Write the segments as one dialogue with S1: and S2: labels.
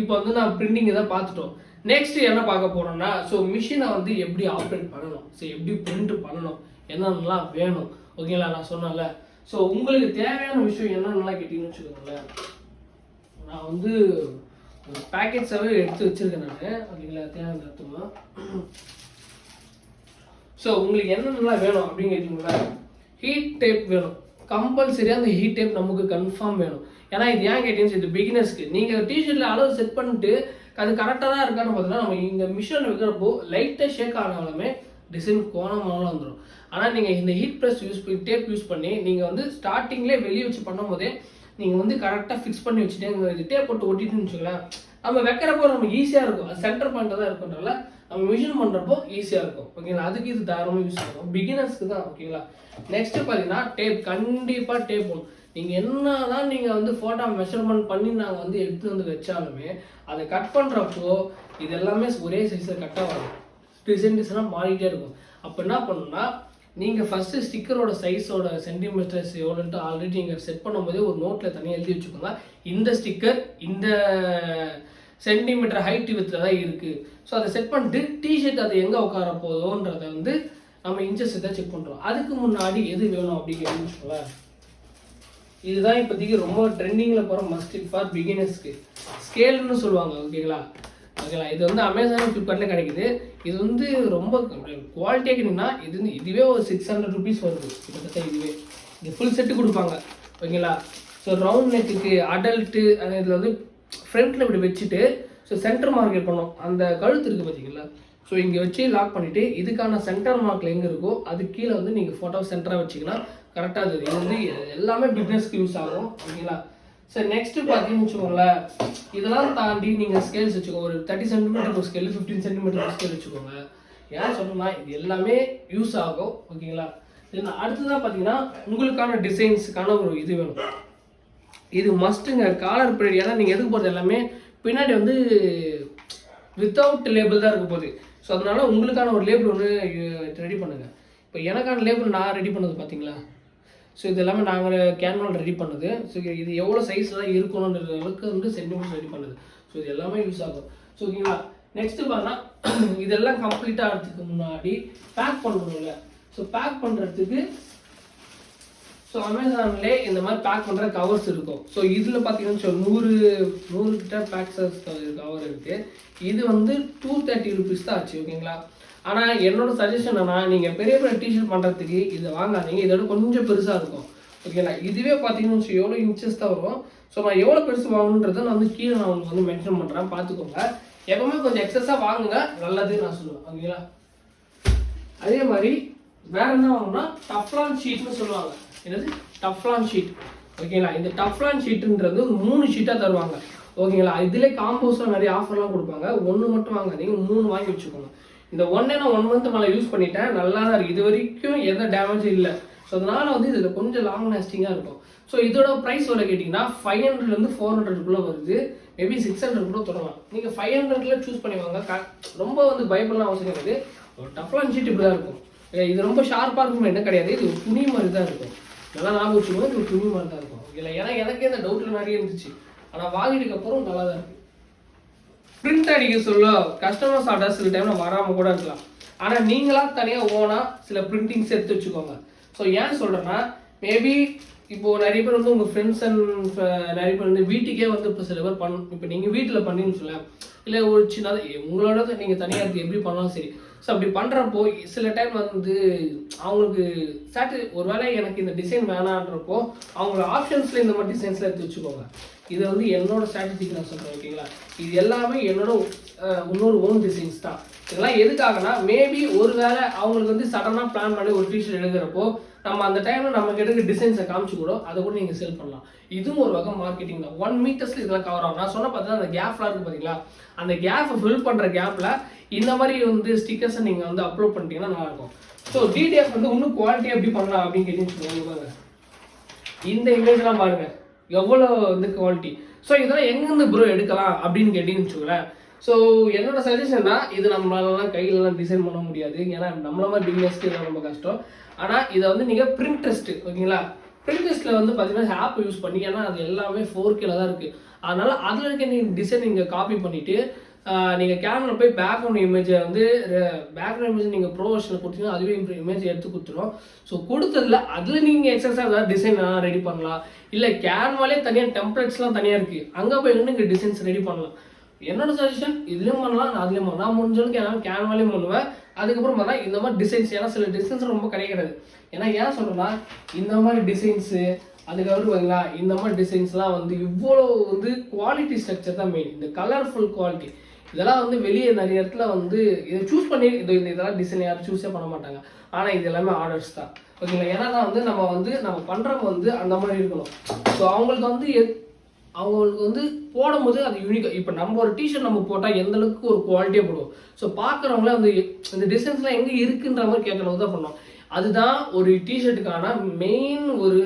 S1: இப்போ வந்து நான் பிரிண்டிங் தான் பார்த்துட்டோம். நெக்ஸ்ட் என்ன பார்க்க போகிறோம்னா ஸோ மிஷினை வந்து எப்படி ஆப்ரேட் பண்ணணும்? ஸோ எப்படி பிரிண்ட் பண்ணணும்? என்னென்னலாம் வேணும்? ஓகேங்களா நான் சொன்னேன்ல. ஸோ உங்களுக்கு தேவையான விஷயம் என்னென்னலாம் கேட்டிங்கன்னு வச்சுக்கோங்களேன். நான் வந்து ஒரு பேக்கெட்ஸாகவே எடுத்து வச்சிருக்கேன் நான். ஓகேங்களா? தேவையான அர்த்தமாக ஸோ உங்களுக்கு என்னென்னலாம் வேணும் அப்படின்னு கேட்டிங்களா ஹீட் டேப் வேணும். கம்பல்சரியாக அந்த ஹீட் டேப் நமக்கு கன்ஃபார்ம் வேணும். ஏன்னா இது ஏன் கேட்டீங்கன்னு இது பிகினர்ஸ்க்கு நீங்கள் டிஷர்ட்டில் அளவு செட் பண்ணிட்டு அது கரெக்டாக தான் இருக்கான்னு பார்த்தீங்கன்னா நம்ம இந்த மிஷினில் வைக்கிறப்போ லைட்டாக ஷேக் ஆனாலுமே டிசைன் கோணமானாலும் வந்துடும் ஆனால் நீங்கள் இந்த ஹீட் ப்ரெஸ் யூஸ் பண்ணி டேப் யூஸ் பண்ணி நீங்கள் வந்து ஸ்டார்டிங்லேயே வெளியே வச்சு பண்ணும்போதே நீங்கள் வந்து கரெக்டாக ஃபிக்ஸ் பண்ணி வச்சுட்டு டேப் போட்டு ஒட்டிட்டுன்னு வச்சுக்கலாம் நம்ம வைக்கிறப்போ நமக்கு ஈஸியாக இருக்கும். அது சென்டர் பாயிண்ட்டாக தான் இருக்குன்றனால நம்ம மிஷின் பண்ணுறப்போ ஈஸியாக இருக்கும். ஓகேங்களா அதுக்கு இது தாராளமாக யூஸ் ஆகும். பிகினர்ஸ்க்கு தான் ஓகேங்களா நெக்ஸ்ட்டு பார்த்தீங்கன்னா டேப் கண்டிப்பாக டேப் போடணும். நீங்கள் என்ன தான் நீங்கள் வந்து ஃபோட்டோ மெஷர்மெண்ட் பண்ணி நாங்கள் வந்து எடுத்து வந்து வச்சாலுமே அதை கட் பண்ணுறப்போ இது எல்லாமே ஒரே சைஸில் கட்டாக வரும். டிசைன் டிசைனாக மாறிட்டே இருக்கும். அப்போ என்ன பண்ணணும்னா நீங்கள் ஃபஸ்ட்டு ஸ்டிக்கரோட சைஸோட சென்டிமீட்டர்ஸ் எவ்வளோன்ட்டு ஆல்ரெடி நீங்கள் செட் பண்ணும்போதே ஒரு நோட்டில் தனியாக எழுதி வச்சுக்கோங்க. இந்த ஸ்டிக்கர் இந்த சென்டிமீட்டர் ஹைட் வித்தில் தான் இருக்குது ஸோ அதை செட் பண்ணிட்டு டிஷர்ட் அது எங்கே உட்கார போதோன்றதை வந்து நம்ம இன்ச்சஸ் தான் செக் பண்ணுறோம் அதுக்கு முன்னாடி எது வேணும் அப்படின்னு சொல்லுவேன் இதுதான் இப்போதைக்கு ரொம்ப ட்ரெண்டிங்கில் போகிற மஸ்ட் ஃபார் பிகினர்ஸ்க்கு ஸ்கேல்னு சொல்லுவாங்க ஓகேங்களா? ஓகேங்களா? இது வந்து அமேசான் ஃப்ளிப்கார்ட்டில் கிடைக்குது. இது வந்து ரொம்ப குவாலிட்டியாக கேட்டிங்கன்னா இது வந்து இதுவே ஒரு சிக்ஸ் ஹண்ட்ரட் ருபீஸ் வருது. கிட்டத்தட்ட இதுவே. இது ஃபுல் செட்டு கொடுப்பாங்க. ஓகேங்களா? ஸோ ரவுண்ட் நெக்குக்கு அடல்ட்டு அந்த இதில் வந்து ஃப்ரண்ட்டில் இப்படி வச்சுட்டு ஸோ சென்டர் மார்க் எடுக்கணும் அந்த கழுத்து இருக்குது பார்த்தீங்களா ஸோ இங்கே வச்சு லாக் பண்ணிவிட்டு இதுக்கான சென்டர் மார்க்கில் எங்கே இருக்கோ அது கீழே வந்து நீங்கள் ஃபோட்டோ சென்டராக வச்சிங்கன்னா கரெக்டாக அது இது வந்து எல்லாமே பிஸ்னஸ்க்கு யூஸ் ஆகும் ஓகேங்களா? சரி நெக்ஸ்ட் பார்த்தீங்கன்னு வச்சுக்கோங்களேன் இதெல்லாம் தாண்டி நீங்கள் ஸ்கேல்ஸ் வச்சுக்கோங்க. ஒரு தேர்ட்டி சென்டிமீட்டர் ஒரு ஸ்கேல் ஃபிஃப்டீன் சென்டிமீட்டர் ஸ்கேல் வச்சுக்கோங்க. ஏன் சொல்லணும்னா இது எல்லாமே யூஸ் ஆகும் ஓகேங்களா? தென் அடுத்ததாக பார்த்தீங்கன்னா உங்களுக்கான டிசைன்ஸுக்கான ஒரு இது வேணும். இது மஸ்ட்டுங்க காலர் பீரியட் ஏன்னா நீங்கள் எதுக்கு போகிறது எல்லாமே? பின்னாடி வந்து வித்தவுட் லேபிள் தான் இருக்க போகுது. ஸோ அதனால உங்களுக்கான ஒரு லேபிள் ஒன்று ரெடி பண்ணுங்கள் இப்போ எனக்கான லேபிள் நான் ரெடி பண்ணது பார்த்தீங்களா? ஸோ இது எல்லாமே நாங்கள் கேன்வால் ரெடி பண்ணது. ஸோ இது எவ்வளோ சைஸ்லாம் இருக்கணுன்ற அளவுக்கு வந்து சென்டிமீட்டர் ரெடி பண்ணுது. ஸோ இது எல்லாமே யூஸ் ஆகும். ஸோ ஓகேங்களா நெக்ஸ்ட்டு பார்த்தா இதெல்லாம் கம்ப்ளீட் ஆகிறதுக்கு முன்னாடி பேக் பண்ணணும்ல. ஸோ பேக் பண்ணுறதுக்கு ஸோ அமேசான்லேயே இந்த மாதிரி பேக் பண்ணுற கவர்ஸ் இருக்கும். ஸோ இதில் பார்த்தீங்கன்னு சொல்லி நூறு நூறு கிட்ட பேக்ஸஸ் கவர் இருக்குது இது வந்து டூ தேர்ட்டி ருபீஸ் தான் ஆச்சு ஓகேங்களா ஆனால் என்னோட சஜஷன் என்னன்னா நீங்கள் பெரிய பெரிய டிஷர்ட் பண்ணுறதுக்கு இதை வாங்காதீங்க. இதோட கொஞ்சம் பெருசாக இருக்கும். ஓகேங்களா இதுவே பார்த்தீங்கன்னு வச்சு எவ்வளோ இன்ச்சஸ் தான் வரும். ஸோ நான் எவ்வளோ பெருசு வாங்கணுன்றதை நான் வந்து கீழே நான் உங்களுக்கு வந்து மென்ஷன் பண்ணுறேன் பார்த்துக்கோங்க எப்பவுமே கொஞ்சம் எக்ஸஸாக வாங்குங்க. நல்லது நான் சொல்லுவேன். ஓகேங்களா அதே மாதிரி வேற என்ன வாங்கணும்னா டஃப்லான் ஷீட்னு சொல்லுவாங்க. என்னது? டஃப்லான் ஷீட் ஓகேங்களா இந்த டஃப்லான் ஷீட்டுன்றது மூணு ஷீட்டாக தருவாங்க. ஓகேங்களா இதிலே காம்போஸில் நிறைய ஆஃபர்லாம் கொடுப்பாங்க. ஒன்று மட்டும் வாங்காதீங்க. மூணு வாங்கி வச்சுக்கோங்க. இந்த ஒன்னே நான் ஒன் மந்த் மேலே யூஸ் பண்ணிட்டேன் நல்லா தான் இருக்குது இது வரைக்கும் எந்த டேமேஜும் இல்லை. ஸோ அதனால் வந்து இதில் கொஞ்சம் லாங் லாஸ்டிங்காக இருக்கும். ஸோ இதோட ப்ரைஸ் வர கேட்டிங்கன்னா ஃபைவ் ஹண்ட்ரட்லேருந்து ஃபோர் ஹண்ட்ரட்குள்ளே வருது. மேபி சிக்ஸ் ஹண்ட்ரட் கூட தொடரலாம். நீங்கள் ஃபைவ் ஹண்ட்ரட்ல சூஸ் பண்ணி வாங்க. க- ரொம்ப வந்து பயப்படலாம் அவசியம் கிடையாது. ஒரு டஃப்லான் ஷீட் இப்படி தான் இருக்கும். இது ரொம்ப ஷார்ப்பாக இருக்கும் என்ன கிடையாது. இது ஒரு துணி மாதிரி தான் இருக்கும். நல்லா ஞாபகம் வச்சுக்கோங்க இது ஒரு துணி மாதிரி தான் இருக்கும். இல்லை ஏன்னா எனக்கே இந்த டவுட்டில் நிறைய இருந்துச்சு. ஆனால் வாங்கினதுக்கு அப்புறம் நல்லா தான் இருக்கும் பிரிண்ட் அடிக்க சொல்ல கஸ்டமர்ஸ் ஆர்டர் சில டைம்ல வராமல் கூட இருக்கலாம். ஆனா நீங்களா தனியா ஓனாக சில பிரிண்டிங்ஸ் எடுத்து வச்சுக்கோங்க. ஸோ ஏன் சொல்றேன்னா மேபி இப்போ நிறைய பேர் வந்து உங்க ஃப்ரெண்ட்ஸ் அண்ட் நிறைய பேர் வந்து வீட்டுக்கே வந்து இப்போ சில பேர் பண்ண இப்போ நீங்க வீட்டில் பண்ணின்னு சொல்ல இல்லை ஒரு சின்னதாக உங்களோட நீங்க தனியா இருக்கு எப்படி பண்ணாலும் சரி. ஸோ அப்படி பண்ணுறப்போ சில டைம் வந்து அவங்களுக்கு சாட்டி ஒருவேளை எனக்கு இந்த டிசைன் வேணான்றப்போ அவங்களோட ஆப்ஷன்ஸில் இந்த மாதிரி டிசைன்ஸில் எடுத்து வச்சுக்கோங்க. இது வந்து என்னோட ஸ்ட்ராட்டஜிக்கு நான் சொல்கிறேன் ஓகேங்களா இது எல்லாமே என்னோட இன்னொரு ஓன் டிசைன்ஸ் தான். இதெல்லாம் எதுக்காகனா மேபி ஒருவேளை அவங்களுக்கு வந்து சடனாக பிளான் பண்ணி ஒரு டிஷர்ட் எடுக்கிறப்போ நம்ம அந்த டைமில் நமக்கு கிட்ட டிசைன்ஸை காமிச்சு கூட அதை கூட நீங்கள் செல் பண்ணலாம். இதுவும் ஒரு வகை மார்க்கெட்டிங் தான். ஒன் மீட்டர்ஸில் இதெல்லாம் கவர் ஆகும். நான் சொன்ன பார்த்தா அந்த கேப்லாம் இருக்குது பார்த்தீங்களா? அந்த கேப்பை ஃபில் பண்ணுற கேப்பில் இந்த மாதிரி வந்து ஸ்டிக்கர்ஸை நீங்கள் வந்து அப்லோட் பண்ணிட்டீங்கன்னா நல்லாயிருக்கும் ஸோ டிடிஎஃப் வந்து இன்னும் குவாலிட்டியாக எப்படி பண்ணலாம் அப்படின்னு கேட்டீங்கன்னு இந்த இமேஜ்லாம் பாருங்கள் எவ்வளோ வந்து குவாலிட்டி ஸோ இதெல்லாம் எங்கேருந்து ப்ரோ எடுக்கலாம் அப்படின்னு கேட்டிங்கன்னு வச்சுக்கோங்களேன். ஸோ என்னோட சஜஷன்னா இது நம்மளாலலாம் கையிலலாம் டிசைன் பண்ண முடியாது. ஏன்னா நம்மள மாதிரி பிகினர்ஸ்க்கு தான் ரொம்ப கஷ்டம். ஆனால் இதை வந்து நீங்கள் பிரிண்ட் ஓகேங்களா? பிரிண்ட்ரெஸ்ட்டில் வந்து பார்த்தீங்கன்னா ஆப் யூஸ் பண்ணி ஏன்னா அது எல்லாமே ஃபோர் கேல தான் இருக்குது அதனால் அதில் இருக்க நீங்கள் டிசைன் நீங்கள் காப்பி பண்ணிவிட்டு நீங்கள் கேமரா போய் பேக்ரவுண்ட் இமேஜை வந்து பேக்ரவுண்ட் இமேஜ் நீங்கள் ப்ரொஃபஷனில் கொடுத்தீங்கன்னா அதுவே இமேஜ் எடுத்து கொடுத்துரும். ஸோ கொடுத்ததில் அதில் நீங்கள் எக்ஸஸாக ஏதாவது டிசைன் ரெடி பண்ணலாம். இல்லை கேன்வாலே தனியாக டெம்ப்ளேட்ஸ்லாம் தனியாக இருக்குது அங்கே போய் நீங்கள் டிசைன்ஸ் ரெடி பண்ணலாம். என்னோட சஜஷன் இதுலேயும் பண்ணலாம் நான் அதுலேயும் பண்ணலாம். நான் முடிஞ்சளவுக்கு என்னால் கேன்வாலையும் பண்ணுவேன். அதுக்கப்புறம் பார்த்தா இந்த மாதிரி டிசைன்ஸ் ஏன்னா சில டிசைன்ஸ் ரொம்ப கிடைக்கிறது ஏன்னா ஏன் சொல்கிறேன்னா இந்த மாதிரி டிசைன்ஸு அதுக்கப்புறம் பார்த்தீங்களா இந்த மாதிரி டிசைன்ஸ்லாம் வந்து இவ்வளோ வந்து குவாலிட்டி ஸ்ட்ரக்சர் தான் மெயின் இந்த கலர்ஃபுல் குவாலிட்டி இதெல்லாம் வந்து வெளியே நிறைய இடத்துல வந்து இதை சூஸ் பண்ணி இது இந்த இதெல்லாம் டிசைன் யாரும் சூஸே பண்ண மாட்டாங்க. ஆனால் இது எல்லாமே ஆர்டர்ஸ் தான். ஓகேங்களா? ஏன்னா தான் வந்து நம்ம வந்து நம்ம பண்ணுறவங்க வந்து அந்த மாதிரி இருக்கணும். ஸோ அவங்களுக்கு வந்து எத்- அவங்களுக்கு வந்து போடும்போது அது யூனிக் இப்போ நம்ம ஒரு டிஷர்ட் நம்ம போட்டால் எந்த அளவுக்கு ஒரு குவாலிட்டியாக போடுவோம்? ஸோ பார்க்குறவங்களே வந்து இந்த டிசைன்ஸ்லாம் எங்கே இருக்குன்ற மாதிரி கேட்குறவங்க தான் பண்ணோம் அதுதான் ஒரு டிஷர்ட்டுக்கான மெயின் ஒரு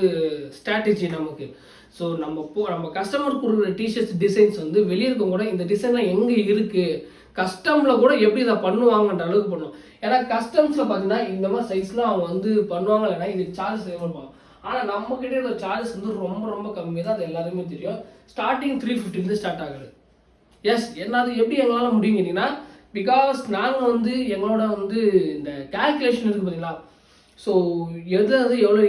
S1: ஸ்ட்ராட்டஜி நமக்கு. ஸோ நம்ம போ நம்ம கஸ்டமர் கொடுக்குற டிஷர்ட்ஸ் டிசைன்ஸ் வந்து வெளியே இருக்கும் கூட இந்த டிசைன்லாம் எங்கே இருக்குது கஸ்டமில் கூட எப்படி இதை பண்ணுவாங்கன்ற அளவுக்கு பண்ணும் ஏன்னா கஸ்டம்ஸில் பார்த்தீங்கன்னா இந்த மாதிரி சைஸ்லாம் அவங்க வந்து பண்ணுவாங்க இல்லைன்னா இது சார்ஜ் இருப்பாங்க ஆனால் நம்மக்கிட்ட இருக்கிற சார்ஜஸ் வந்து ரொம்ப ரொம்ப கம்மி தான் அது எல்லாருமே தெரியும். ஸ்டார்டிங் த்ரீ ஃபிஃப்டிலேருந்து ஸ்டார்ட் ஆகுது. எஸ் என்னது எப்படி எங்களால் முடியும் கேட்டிங்கன்னா பிகாஸ் நாங்கள் வந்து எங்களோட வந்து இந்த கால்குலேஷன் இருக்குது பார்த்தீங்களா ஸோ எது அது எவ்வளோ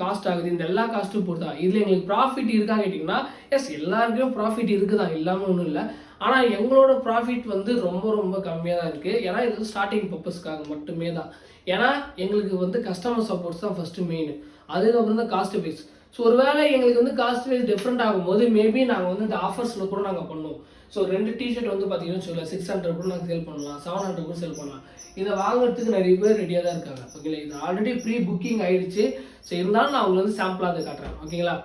S1: காஸ்ட் ஆகுது? இந்த எல்லா காஸ்ட்டும் பொறுத்தா இதில் எங்களுக்கு ப்ராஃபிட் இருக்கா கேட்டிங்கன்னா எஸ் எல்லாருக்குமே ப்ராஃபிட் இருக்குதா இல்லாமல் ஒன்றும் இல்லை. ஆனால் எங்களோட ப்ராஃபிட் வந்து ரொம்ப ரொம்ப கம்மியாக தான் இருக்குது ஏன்னா இது ஸ்டார்டிங் பர்பஸ்க்காக மட்டுமே தான் ஏன்னா எங்களுக்கு வந்து கஸ்டமர் சப்போர்ட்ஸ் தான் ஃபஸ்ட்டு மெயின் அதுக்கப்புறம் தான் காஸ்ட் வைஸ் ஸோ ஒருவேளை எங்களுக்கு வந்து காஸ்ட் வைஸ் டிஃப்ரெண்ட் ஆகும்போது மேபி நாங்கள் வந்து இந்த ஆஃபர்ஸில் கூட நாங்கள் பண்ணுவோம். ஸோ ரெண்டு டிஷர்ட் வந்து பார்த்தீங்கன்னா சொல்ல சிக்ஸ் ஹண்ட்ரட் கூட நாங்கள் சேல் பண்ணலாம் செவன் ஹண்ட்ரட் கூட சேல் பண்ணலாம். இதை வாங்குறதுக்கு நிறைய பேர் ரெடியாக தான் இருக்காங்க. ஓகேங்களா இது ஆல்ரெடி ப்ரீ புக்கிங் ஆயிடுச்சு. ஸோ இருந்தாலும் நான் உங்களுக்கு வந்து சாம்பிளாக அதை காட்டுறேன். ஓகேங்களா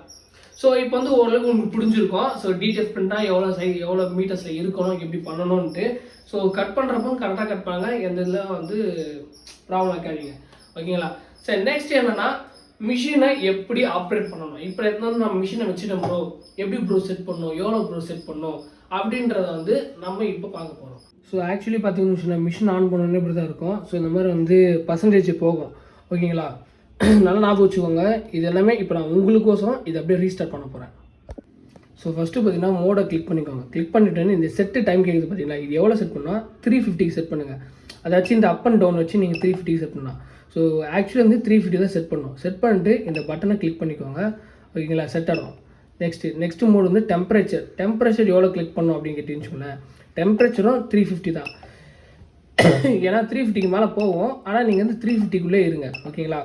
S1: ஸோ இப்போ வந்து ஓரளவுக்கு உங்களுக்கு புரிஞ்சிருக்கும். ஸோ டீட்டெயில் பிரிண்டாக எவ்வளோ சை எவ்வளோ மீட்டர்ஸில் இருக்கணும் எப்படி பண்ணணும்ன்ட்டு. ஸோ கட் பண்ணுறப்போ கரெக்டாக கட் பண்ணுங்க. எந்த இதில் வந்து ப்ராப்ளம் ஆக்காதீங்க ஓகேங்களா சரி நெக்ஸ்ட் என்னென்னா மிஷினை எப்படி ஆப்ரேட் பண்ணணும்? இப்போ இருந்தாலும் நம்ம மிஷினை வச்சுட்டோம் ப்ரோ எப்படி ப்ரோ செட் பண்ணணும்? எவ்வளோ ப்ரோ செட் பண்ணணும்? அப்படின்றத வந்து நம்ம இப்போ பார்க்க போகிறோம் ஸோ ஆக்சுவலி பார்த்தீங்கன்னா மிஷின் ஆன் பண்ணணும்னு இப்படி தான் இருக்கும். ஸோ இந்த மாதிரி வந்து பர்சன்டேஜ் போகும். ஓகேங்களா? நல்லா ஞாபகம் வச்சுக்கோங்க. இது எல்லாமே இப்போ நான் உங்களுக்கோசரம் இதை அப்படியே ரீஸ்டார்ட் பண்ண போகிறேன் ஸோ ஃபஸ்ட்டு பார்த்தீங்கன்னா மோடை கிளிக் பண்ணிக்கோங்க. கிளிக் பண்ணிட்டேன்னு இந்த செட்டு டைம் கேட்குது பார்த்தீங்களா இது எவ்வளோ செட் பண்ணால் த்ரீ ஃபிஃப்டிக்கு செட் பண்ணுங்கள் அதாச்சும் இந்த அப் அண்ட் டவுன் வச்சு நீங்கள் த்ரீ ஃபிஃப்டி செட் பண்ணலாம். ஸோ ஆக்சுவலி வந்து த்ரீ ஃபிஃப்டி தான் செட் பண்ணணும் செட் பண்ணிட்டு இந்த பட்டனை கிளிக் பண்ணிக்கோங்க. ஓகேங்களா? செட் ஆகும் நெக்ஸ்ட்டு நெக்ஸ்ட்டு மோடு வந்து டெம்பரேச்சர் டெம்பரேச்சர் எவ்வளோ கிளிக் பண்ணோம் அப்படின்னு கேட்டீங்கன்னு டெம்பரேச்சரும் த்ரீ ஃபிஃப்டி தான். ஏன்னா த்ரீ ஃபிஃப்டிக்கு மேலே போவோம் ஆனால் நீங்கள் வந்து த்ரீ ஃபிஃப்டிக்குள்ளே இருங்க. ஓகேங்களா?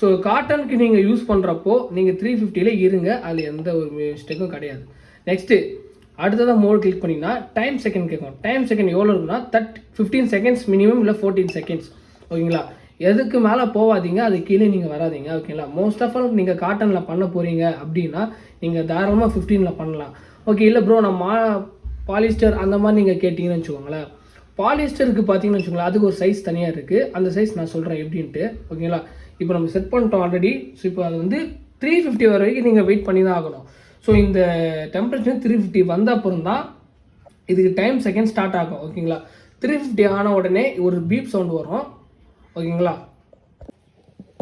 S1: ஸோ காட்டனுக்கு நீங்கள் யூஸ் பண்ணுறப்போ நீங்கள் த்ரீ ஃபிஃப்டியில் இருங்க. அதில் எந்த ஒரு மிஸ்டேக்கும் கிடையாது. நெக்ஸ்ட்டு அடுத்ததாக மோட் கிளிக் பண்ணிங்கன்னா டைம் செகண்ட் கேட்கும். டைம் செகண்ட் எவ்வளோ இருக்குன்னா தட் ஃபிஃப்டீன் செகண்ட்ஸ் மினிமம் இல்லை ஃபோர்டீன் செகண்ட்ஸ் ஓகேங்களா? எதுக்கு மேலே போகாதீங்க அது கீழே நீங்கள் வராதீங்க ஓகேங்களா? மோஸ்ட் ஆஃப் ஆல் நீங்கள் காட்டனில் பண்ண போகிறீங்க அப்படின்னா நீங்கள் தாராளமாக ஃபிஃப்டீனில் பண்ணலாம். ஓகே இல்லை ப்ரோ நான் மா பாலிஸ்டர் அந்த மாதிரி நீங்கள் கேட்டிங்கன்னு வச்சுக்கோங்களேன். பாலிஸ்டருக்கு பார்த்தீங்கன்னு வச்சுக்கோங்களேன் அதுக்கு ஒரு சைஸ் தனியாக இருக்குது அந்த சைஸ் நான் சொல்கிறேன் எப்படின்ட்டு ஓகேங்களா? இப்போ நம்ம செட் பண்ணிட்டோம் ஆல்ரெடி ஸோ இப்போ அது வந்து த்ரீ ஃபிஃப்டி வர வரைக்கும் நீங்கள் வெயிட் பண்ணி தான் ஆகணும். ஸோ இந்த டெம்பரேச்சர் த்ரீ ஃபிஃப்டி வந்த அப்புறம் தான் இதுக்கு டைம் செகண்ட் ஸ்டார்ட் ஆகும் ஓகேங்களா த்ரீ ஃபிஃப்டி ஆன உடனே ஒரு பீப் சவுண்ட் வரும் ஓகேங்களா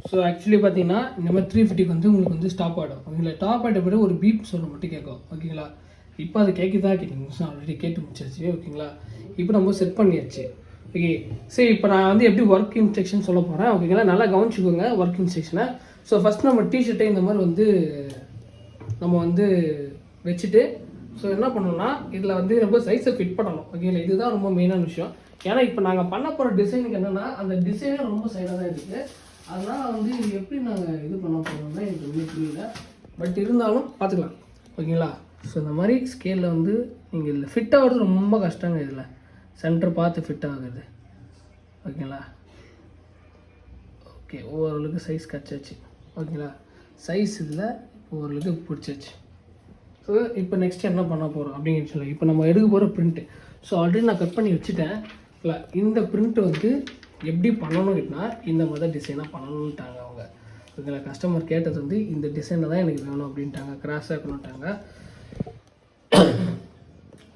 S1: ஸோ ஆக்சுவலி பார்த்தீங்கன்னா இந்த மாதிரி த்ரீ ஃபிஃப்டிக்கு வந்து உங்களுக்கு வந்து ஸ்டாப் ஆகிடும் ஓகேங்களா டாப் ஆகிட்ட பிறகு ஒரு பீப் சவுண்ட் மட்டும் கேட்கும் ஓகேங்களா இப்போ அது கேட்குதா கேட்டீங்க ஆல்ரெடி கேட்டு முடிச்சாச்சு ஓகேங்களா இப்போ நம்ம செட் பண்ணியாச்சு ஓகே சரி இப்போ நான் வந்து எப்படி ஒர்க் இன்ஸ்ட்ரக்ஷன் சொல்ல போகிறேன் ஓகேங்களா நல்லா கவனிச்சுக்கோங்க ஒர்க் இன்ஸ்ட்ரக்ஷனை ஸோ ஃபஸ்ட் நம்ம டிஷர்ட்டை இந்த மாதிரி வந்து நம்ம வந்து வச்சுட்டு ஸோ என்ன பண்ணணும்னா இதில் வந்து ரொம்ப சைஸை ஃபிட் பண்ணணும். ஓகேங்களா இதுதான் ரொம்ப மெயினான விஷயம். ஏன்னா இப்போ நாங்கள் பண்ண போகிற டிசைனுக்கு என்னென்னா அந்த டிசைனே ரொம்ப சைடாக தான் இருக்குது அதனால் வந்து இது எப்படி நாங்கள் இது பண்ண போகிறோம்னா எனக்கு வந்து புரியல. பட் இருந்தாலும் பார்த்துக்கலாம் ஓகேங்களா ஸோ இந்த மாதிரி ஸ்கேலில் வந்து நீங்கள் இதில் ஃபிட் ஆகிறது ரொம்ப கஷ்டங்க இதில். சென்டர் பார்த்து ஃபிட் ஆகுது ஓகேங்களா ஓகே ஓரளவுக்கு சைஸ் கச்சாச்சு. ஓகேங்களா சைஸ் இதில் ஓரளவுக்கு பிடிச்சாச்சு ஸோ இப்போ நெக்ஸ்ட் என்ன பண்ண போகிறோம் அப்படின்னு சொல்லி இப்போ நம்ம எடுக்க போகிற பிரிண்ட்டு ஸோ ஆல்ரெடி நான் கட் பண்ணி வச்சுட்டேன். இல்லை இந்த பிரிண்ட் வந்து எப்படி பண்ணணும் கேட்டினா இந்த மாதிரி தான் டிசைனாக பண்ணணுன்ட்டாங்க அவங்க. ஓகேங்களா கஸ்டமர் கேட்டது வந்து இந்த டிசைனில் தான் எனக்கு வேணும் அப்படின்ட்டாங்க. கிராஸாக இருக்கணுன்ட்டாங்க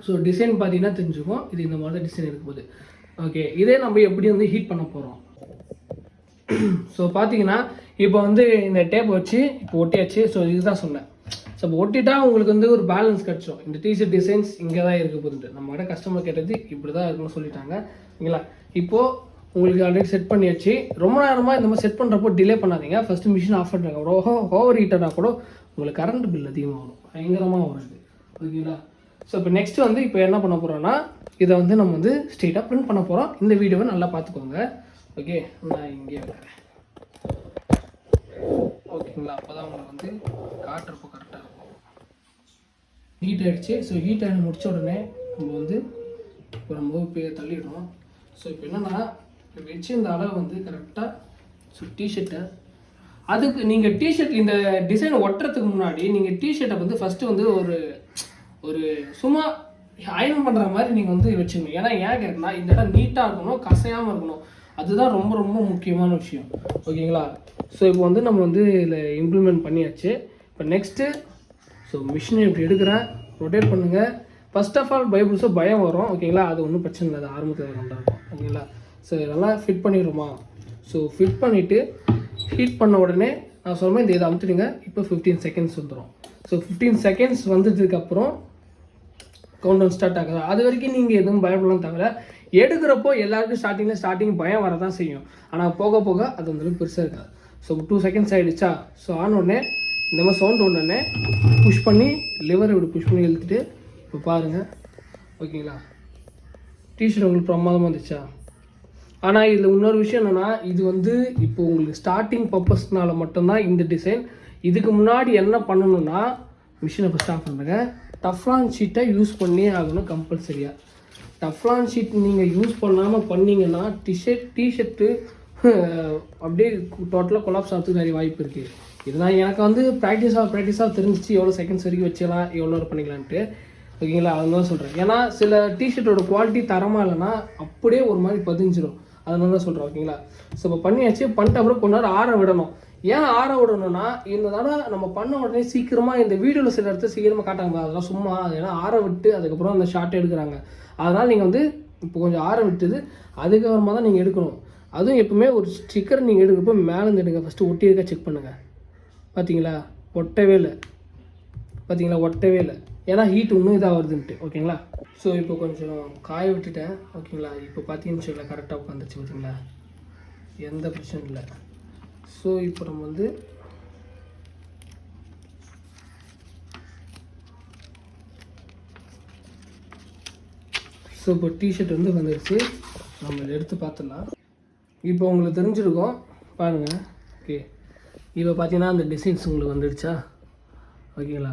S1: ஸோ டிசைன் பார்த்தீங்கன்னா தெரிஞ்சுக்கும். இது இந்த மாதிரி தான் டிசைன் இருக்க போகுது. ஓகே இதே நம்ம எப்படி வந்து ஹீட் பண்ண போகிறோம் ஸோ பார்த்தீங்கன்னா இப்போ வந்து இந்த டேப் வச்சு இப்போ ஒட்டியாச்சு. ஸோ இதுதான் சொன்னேன். ஸோ இப்போ ஒட்டிட்டா உங்களுக்கு வந்து ஒரு பேலன்ஸ் கிடச்சிடும் இந்த டிஷர்ட் டிசைன்ஸ் இங்கே தான் இருக்க போகுது. நம்ம கிட்ட கஸ்டமர் கேட்டது இப்படி தான் இருக்குன்னு சொல்லிட்டாங்க. ஓகேங்களா இப்போது உங்களுக்கு ஆல்ரெடி செட் பண்ணியாச்சு. ரொம்ப நேரமாக இந்த மாதிரி செட் பண்ணுறப்போ டிலே பண்ணாதீங்க. ஃபஸ்ட்டு மிஷின் ஆஃப் பண்ணுறாங்க கூட ஓவர் ஹீட்டடாக கூட உங்களுக்கு கரண்ட் பில் அதிகமாக வரும். பயங்கரமாக வருது ஓகேங்களா ஸோ இப்போ நெக்ஸ்ட் வந்து இப்போ என்ன பண்ண போகிறோன்னா இதை வந்து நம்ம வந்து ஸ்ட்ரெயிட்டாக பிரிண்ட் பண்ண போகிறோம் இந்த வீடியோவை நல்லா பார்த்துக்கோங்க. ஓகே நான் இங்கே வரேன். ஓகேங்களா அப்போ தான் உங்களுக்கு வந்து காட்டுறப்போ கரெக்டாக இருக்கும். ஹீட் ஆகிடுச்சு ஸோ ஹீட் ஆகி முடித்த உடனே நம்ம வந்து இப்போ நம்ம இப்போ தள்ளிடுறோம். ஸோ இப்போ என்னென்னா இப்போ வச்சு இந்த அளவு வந்து கரெக்டாக ஸோ டிஷர்ட்டை அதுக்கு நீங்கள் டிஷர்ட் இந்த டிசைன் ஒட்டுறதுக்கு முன்னாடி நீங்கள் டிஷர்ட்டை வந்து ஃபஸ்ட்டு வந்து ஒரு ஒரு சும்மா அயன் பண்ணுற மாதிரி நீங்கள் வந்து வச்சுக்கணும். ஏன்னா ஏன் கேட்குறேன்னா இந்த இடம் நீட்டாக இருக்கணும் கசையாமல் இருக்கணும். அதுதான் ரொம்ப ரொம்ப முக்கியமான விஷயம். ஓகேங்களா? ஸோ இப்போ வந்து நம்ம வந்து இதில் இம்ப்ளிமெண்ட் பண்ணியாச்சு. இப்போ நெக்ஸ்ட்டு ஸோ மிஷினை இப்படி எடுக்கிறேன். ரொட்டேட் பண்ணுங்கள் ஃபர்ஸ்ட் ஆஃப் ஆல் பைபிள்ஸோ பயம் வரும். ஓகேங்களா? அது ஒன்றும் பிரச்சனை இல்லை. அது ஆரம்பத்தில் நல்லா இருக்கும். ஓகேங்களா? ஸோ இதெல்லாம் ஃபிட் பண்ணிடுமா ஸோ ஃபிட் பண்ணிவிட்டு ஹீட் பண்ண உடனே நான் சொல்லுவேன் இந்த இதை அமுத்துடுங்க. இப்போ ஃபிஃப்டீன் செகண்ட்ஸ் வந்துடும் ஸோ ஃபிஃப்டீன் செகண்ட்ஸ் வந்ததுக்கப்புறம் கவுண்ட் டவுன் ஸ்டார்ட் ஆகுது. அது வரைக்கும் நீங்கள் எதுவும் பயப்படலாம் தவிர எடுக்கிறப்போ எல்லாருக்கும் ஸ்டார்டிங்கில் ஸ்டார்டிங் பயம் வரதான் செய்யும். ஆனால் போக போக அது வந்து பெருசாக இருக்காது. ஸோ டூ செகண்ட்ஸ் ஆகிடுச்சா ஸோ ஆன உடனே இந்த மாதிரி சவுண்ட் உடனே புஷ் பண்ணி லிவரை இப்படி புஷ் பண்ணி இழுத்துட்டு இப்போ பாருங்கள் ஓகேங்களா? டிஷர்ட் உங்களுக்கு பிரமாதமாக இருந்துச்சா ஆனால் இதில் இன்னொரு விஷயம் என்னென்னா இது வந்து இப்போ உங்களுக்கு ஸ்டார்டிங் பர்பஸ்னால மட்டும்தான் இந்த டிசைன் இதுக்கு முன்னாடி என்ன பண்ணணும்னா மிஷினை ஃபஸ்ட் ஆஃப் பண்ணுங்க. டஃப்லான் ஷீட்டை யூஸ் பண்ணியே ஆகணும் கம்பல்சரியாக டஃப்லான் ஷீட் நீங்கள் யூஸ் பண்ணாமல் பண்ணீங்கன்னா டிஷர்ட் டிஷர்ட்டு அப்படியே டோட்டலாக கொலாப்ஸ் ஆகிறதுக்கு நிறைய வாய்ப்பு இருக்குது இதுதான் எனக்கு வந்து ப்ராக்டிஸாக ப்ராக்டிஸாக தெரிஞ்சிச்சு. எவ்வளோ செகண்ட்ஸ் வரைக்கும் வச்சுக்கலாம் எவ்வளோ பண்ணிக்கலான்ட்டு ஓகேங்களா? அதுதான் சொல்கிறேன் ஏன்னா சில டிஷர்ட்டோட குவாலிட்டி தரமாக இல்லைன்னா அப்படியே ஒரு மாதிரி பதிஞ்சிடும் அதனால தான் சொல்கிறேன் ஓகேங்களா? ஸோ இப்போ பண்ணியாச்சு. பண்ணிட்ட அப்புறம் கொஞ்ச நேரம் ஆற விடணும். ஏன் ஆற விடணும்னா இந்த தடவை நம்ம பண்ண உடனே சீக்கிரமாக இந்த வீடியோவில் சில இடத்துல சீக்கிரமாக காட்டாங்க அதெல்லாம் சும்மா ஏன்னா ஆற விட்டு அதுக்கப்புறம் அந்த ஷார்ட் எடுக்கிறாங்க. அதனால் நீங்கள் வந்து இப்போ கொஞ்சம் ஆற விட்டுது அதுக்கப்புறமா தான் நீங்கள் எடுக்கணும். அதுவும் எப்பவுமே ஒரு ஸ்டிக்கர் நீங்கள் எடுக்கிறப்போ மேலேருந்து எடுங்க. ஃபஸ்ட்டு ஒட்டி இருக்கா செக் பண்ணுங்கள் பார்த்தீங்களா ஒட்டவே இல்லை. பார்த்தீங்களா ஒட்டவே இல்லை. ஏன்னா ஹீட் இன்னும் இதாக வருதுன்ட்டு ஓகேங்களா? ஸோ இப்போ கொஞ்சம் காய விட்டுட்டேன். ஓகேங்களா? இப்போ பார்த்தீங்கன்னு வச்சுக்கல கரெக்டாக உட்காந்துச்சு பார்த்தீங்களா எந்த பிரச்சனையும் இல்லை. ஸோ இப்போ நம்ம வந்து ஸோ இப்போ டிஷர்ட் வந்து வந்துருச்சு. நம்ம இதை எடுத்து பார்த்துடலாம். இப்போ உங்களுக்கு தெரிஞ்சிருக்கும். பாருங்கள் ஓகே இப்போ பார்த்தீங்கன்னா அந்த டிசைன்ஸ் உங்களுக்கு வந்துடுச்சா ஓகேங்களா?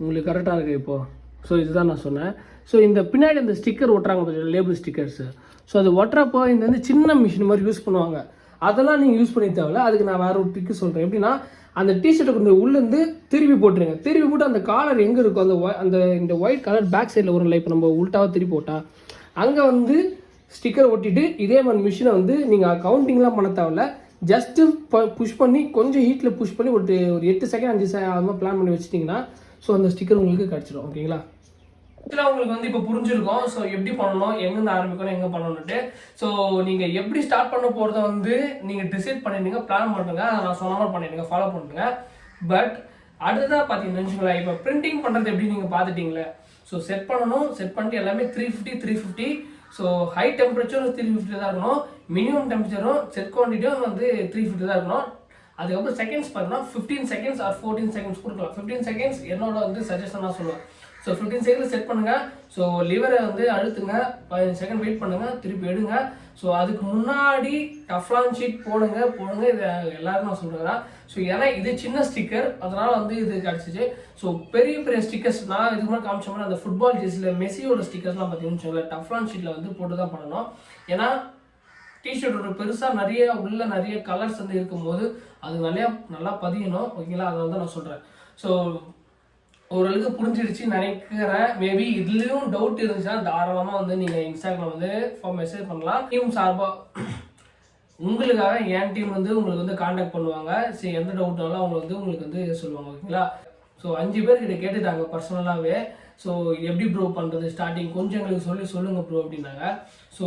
S1: உங்களுக்கு கரெக்டாக இருக்குது இப்போது ஸோ இதுதான் நான் சொன்னேன். ஸோ இந்த பின்னாடி அந்த ஸ்டிக்கர் ஒட்டுறாங்க பார்த்தீங்களா லேபிள் ஸ்டிக்கர்ஸு ஸோ அது ஒட்டுறப்போ இந்த வந்து சின்ன மிஷின் மாதிரி யூஸ் பண்ணுவாங்க. அதெல்லாம் நீங்கள் யூஸ் பண்ணி தேவையில்ல. அதுக்கு நான் வேறு ஒரு ட்ரிக்கு சொல்கிறேன் எப்படின்னா அந்த டிஷர்ட்டை கொஞ்சம் உள்ளேருந்து திருப்பி போட்டுருங்க. திருப்பி போட்டு அந்த காலர் எங்கே இருக்கும் அந்த அந்த இந்த ஒயிட் கலர் பேக் சைடில் வரும்ல இப்போ நம்ம உள்டாவாக திருப்பி போட்டால் அங்கே வந்து ஸ்டிக்கர் ஒட்டிட்டு இதே மாதிரி மிஷினை வந்து நீங்கள் கவுண்டிங்லாம் பண்ண தேவையில்ல. ஜஸ்ட்டு புஷ் பண்ணி கொஞ்சம் ஹீட்டில் புஷ் பண்ணி ஒரு ஒரு எட்டு செகண்ட் அஞ்சு செகண்ட் அது மாதிரி பிளான் பண்ணி வச்சிட்டிங்கன்னா ஸோ அந்த ஸ்டிக்கர் உங்களுக்கு கிடச்சிடும். ஓகேங்களா இதில் உங்களுக்கு வந்து இப்போ புரிஞ்சிருக்கும். ஸோ எப்படி பண்ணணும் எங்கேருந்து ஆரம்பிக்கணும் எங்கே பண்ணணும்ட்டு ஸோ நீங்கள் எப்படி ஸ்டார்ட் பண்ண போகிறத வந்து நீங்கள் டிசைட் பண்ணிடுங்க பிளான் பண்ணுங்க. அதை நான் சொன்ன மாதிரி பண்ணிடுங்க ஃபாலோ பண்ணுங்க. பட் அடுத்ததாக பார்த்தீங்கன்னு வச்சுக்கோங்களேன் இப்போ பிரிண்டிங் பண்ணுறது எப்படி நீங்கள் பார்த்துட்டீங்களே ஸோ செட் பண்ணணும் செட் பண்ணிட்டு எல்லாமே three fifty three fifty so high டெம்பரேச்சரும் three fifty தான் இருக்கணும். மினிமம் டெம்பரேச்சரும் செட் குவான்டிட்டியும் வந்து த்ரீ ஃபிஃப்டி தான் இருக்கணும். அதுக்கப்புறம் செகண்ட்ஸ் பார்த்தீங்கன்னா fifteen seconds or fourteen seconds கொடுக்கலாம். ஃபிஃப்டீன் செகண்ட்ஸ் என்னோட வந்து சஜஷனாக சொல்லுவேன். ஸோ ஃபிஃப்டீன் செகண்ட் செட் பண்ணுங்க. ஸோ லிவரை வந்து அழுத்துங்க. பதினஞ்சு செகண்ட் வெயிட் பண்ணுங்க. திருப்பி எடுங்க. ஸோ அதுக்கு முன்னாடி டஃப்லான் ஷீட் போடுங்க. போடுங்க. இது எல்லாருக்கும் நான் சொல்கிறேன் ஸோ ஏன்னா இது சின்ன ஸ்டிக்கர் அதனால வந்து இது கிடச்சிச்சு. ஸோ பெரிய பெரிய ஸ்டிக்கர்ஸ் நான் இதுக்கு முன்னாடி காமிச்ச மாதிரி அந்த ஃபுட்பால் ஜெர்சியில் மெஸ்ஸியோட ஸ்டிக்கர்ஸ்லாம் பார்த்தீங்கன்னு சொல்லல டஃப்லான் ஷீட்டில் வந்து போட்டு தான் பண்ணணும். ஏன்னா டிஷர்ட்டோட பெருசாக நிறைய உள்ள நிறைய கலர்ஸ் வந்து இருக்கும்போது அது நிறையா நல்லா பதியணும். ஓகேங்களா? அதை வந்து நான் சொல்கிறேன் ஸோ ஓரளவுக்கு புரிஞ்சிடுச்சு நினைக்கிறேன். மேபி இதுலேயும் டவுட் இருந்துச்சுன்னா தாராளமாக வந்து நீங்கள் இன்ஸ்டாகிராம் வந்து ஃபார் மெசேஜ் பண்ணலாம். டீம் சார்பாக உங்களுக்காக என் டீம் வந்து உங்களுக்கு வந்து காண்டாக்ட் பண்ணுவாங்க. சரி எந்த டவுட்னாலும் அவங்க வந்து உங்களுக்கு வந்து சொல்லுவாங்க ஓகேங்களா ஸோ அஞ்சு பேர் கிட்ட கேட்டுட்டாங்க பர்சனலாகவே ஸோ எப்படி ப்ரோ பண்ணுறது ஸ்டார்டிங் கொஞ்சம் எங்களுக்கு சொல்லி சொல்லுங்கள் ப்ரோ அப்படின்னாங்க. ஸோ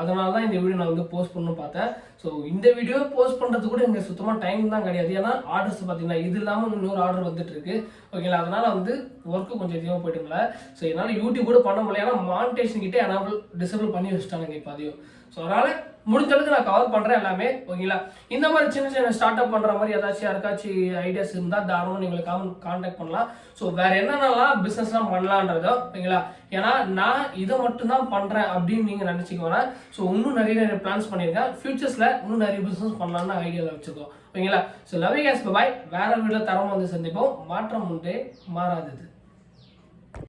S1: அதனால தான் இந்த வீடியோ நான் வந்து போஸ்ட் பண்ணணும் பார்த்தேன். ஸோ இந்த வீடியோ போஸ்ட் பண்ணுறது கூட எங்களுக்கு சுத்தமாக டைம் தான் கிடையாது. ஏன்னா ஆர்டர்ஸ் பார்த்தீங்கன்னா இது இல்லாமல் இன்னொரு ஆர்டர் வந்துட்டு இருக்கு ஓகேங்களா அதனால வந்து ஒர்க்கு கொஞ்சம் அதிகமாக போயிட்டுங்களா ஸோ என்னால் யூடியூப் கூட பண்ண முடியல. ஏன்னா மானிட்டேஷன் கிட்டே எனபிள் டிசபிள் பண்ணி வச்சுட்டானுங்க இப்போ அதையும். ஸோ அதனால் முடிஞ்ச அளவுக்கு நான் கவர் பண்ணுறேன் எல்லாமே. ஓகேங்களா இந்த மாதிரி சின்ன சின்ன ஸ்டார்ட் அப் பண்ணுற மாதிரி ஏதாச்சும் யாருக்காச்சும் ஐடியாஸ் இருந்தால் தாராளமாக நீங்கள் கான் கான்டாக்ட் பண்ணலாம். ஸோ வேறு என்னென்னலாம் பிஸ்னஸ்லாம் பண்ணலான்றதோ ஓகேங்களா ஏன்னா நான் இதை மட்டும்தான் பண்ணுறேன் அப்படின்னு நீங்கள் நினச்சிக்கோனா ஸோ இன்னும் நிறைய நிறைய பிளான்ஸ் பண்ணியிருக்கேன். ஃபியூச்சர்ஸில் இன்னும் நிறைய பிஸ்னஸ் பண்ணலாம்னு ஐடியாவில் வச்சுருக்கோம் ஓகேங்களா? ஸோ லவ் கேஸ் பாய் வேறு வீடியோ தரம் வந்து சந்திப்போம். மாற்றம் உண்டே மாறாதது.